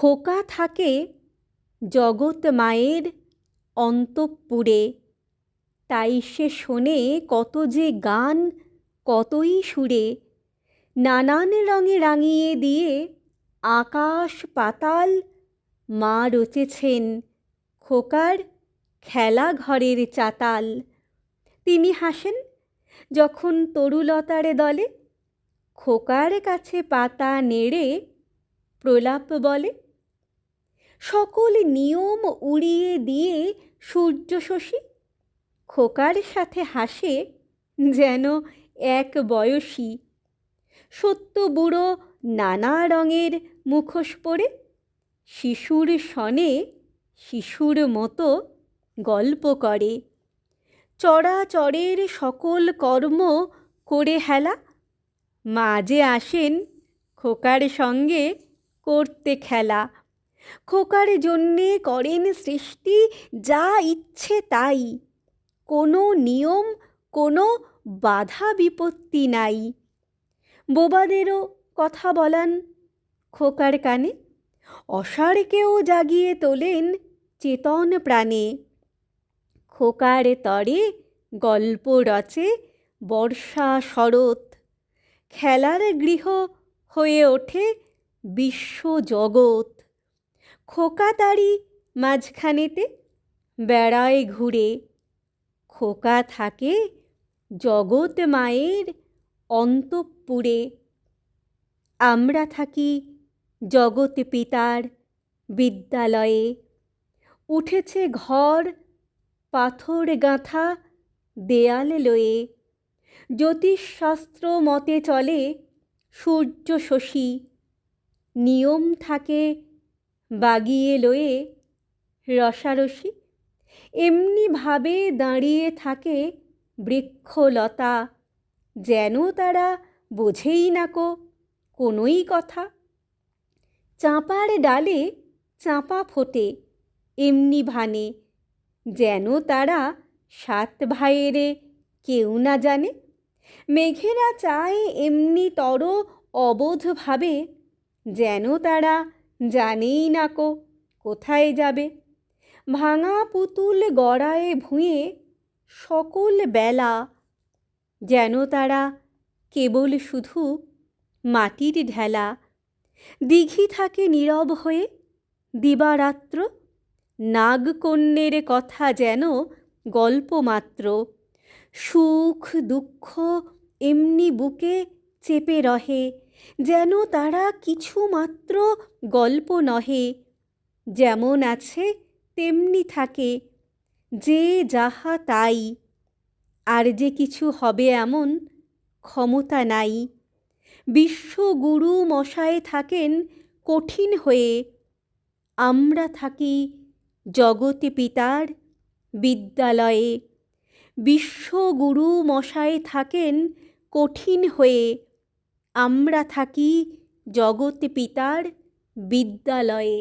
খোকা থাকে জগৎ মায়ের অন্তঃপুরে। তাই সে শোনে কত যে গান, কতই সুরে। নানান রঙে রাঙিয়ে দিয়ে আকাশ পাতাল মা রচেছেন খোকার খেলা ঘরের চাতাল। তিনি হাসেন, যখন তরুলতার দলে খোকার কাছে পাতা নেড়ে প্রলাপ বলে সকল নিয়ম উড়িয়ে দিয়ে সূর্য শশী খোকার সাথে হাসে যেন এক বয়সী। সত্য বুড়ো নানা রঙের মুখোশ পরে শিশুর সনে শিশুর মতো গল্প করে। চরাচরের সকল কর্ম করে হেলা, মাঝে আসেন খোকার সঙ্গে করতে খেলা। খোকার জন্যে করেন সৃষ্টি, যা ইচ্ছে তাই। কোনো নিয়ম, কোনো বাধা বিপত্তি নাই। বোবাদেরও কথা বলান খোকার কানে অসারকেও জাগিয়ে তোলেন চেতন প্রাণে। খোকার তরে গল্প রচে বর্ষা শরৎ, খেলার গৃহ হয়ে ওঠে বিশ্ব জগৎ। খোকা তারি মাঝখানেতে বেড়ায় ঘুরে। খোকা থাকে জগৎ মায়ের অন্তঃপুরে। আমরা থাকি জগৎ পিতার বিদ্যালয়ে। উঠেছে ঘর পাথর গাঁথা দেয়াল লয়ে। জ্যোতিষশাস্ত্র মতে চলে সূর্য শশী নিয়ম থাকে বাগিয়ে লয়ে রসারসি। এমনিভাবে দাঁড়িয়ে থাকে বৃক্ষলতা। যেন তারা বোঝেই না কো কোনোই কথা। চাঁপার ডালে চাঁপা ফোটে এমনি ভানে। যেন তারা সাত ভাইয়েরে কেউ না জানে। মেঘেরা চায় এমনি তর অবোধভাবে যেন তারা জানেই নাকো কোথায় যাবে? ভাঙা পুতুল গড়ায় ভুঁয়ে সকল বেলা, যেন তারা কেবল শুধু মাটির ঢেলা। দিঘি থাকে নীরব হয়ে, দিবারাত্র নাগকন্যের কথা যেন গল্প মাত্র। সুখ দুঃখ এমনি বুকে চেপে রহে যেন তারা কিছু মাত্র গল্প নহে, যেমন আছে তেমনি থাকে, যে যাহা তাই। আর যে কিছু হবে এমন ক্ষমতা নাই। বিশ্বগুরু মশায় থাকেন কঠিন হয়ে, আমরা থাকি জগতে পিতার বিদ্যালয়ে। বিশ্বগুরু মশায় থাকেন কঠিন হয়ে আমরা থাকি জগৎ পিতার বিদ্যালয়ে।